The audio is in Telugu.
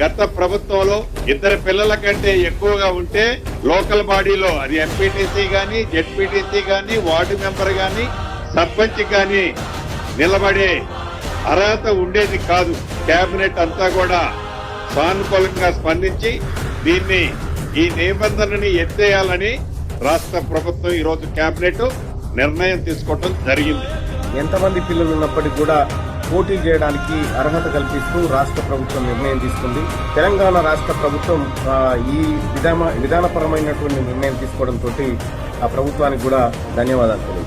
గత ప్రభుత్వంలో ఇద్దరు పిల్లల కంటే ఎక్కువగా ఉంటే లోకల్ బాడీలో అది ఎంపీటీసీ గాని జెడ్పీటీసీ గాని వార్డు మెంబర్ గాని సర్పంచ్ గాని నిలబడే అర్హత ఉండేది కాదు. కేబినెట్ అంతా కూడా సానుకూలంగా స్పందించి దీన్ని ఈ నిబంధనని ఎత్తేయాలని రాష్ట్ర ప్రభుత్వం ఈరోజు కేబినెట్ నిర్ణయం తీసుకోవడం జరిగింది. ఎంతమంది పిల్లలు ఉన్నప్పటికీ కూడా పోటీ చేయడానికి అర్హత కల్పిస్తూ రాష్ట్ర ప్రభుత్వం నిర్ణయం తీసుకుంది. తెలంగాణ రాష్ట్ర ప్రభుత్వం ఈ విధాన విధానపరమైనటువంటి నిర్ణయం తీసుకోవడంతో ఆ ప్రభుత్వానికి కూడా ధన్యవాదాలు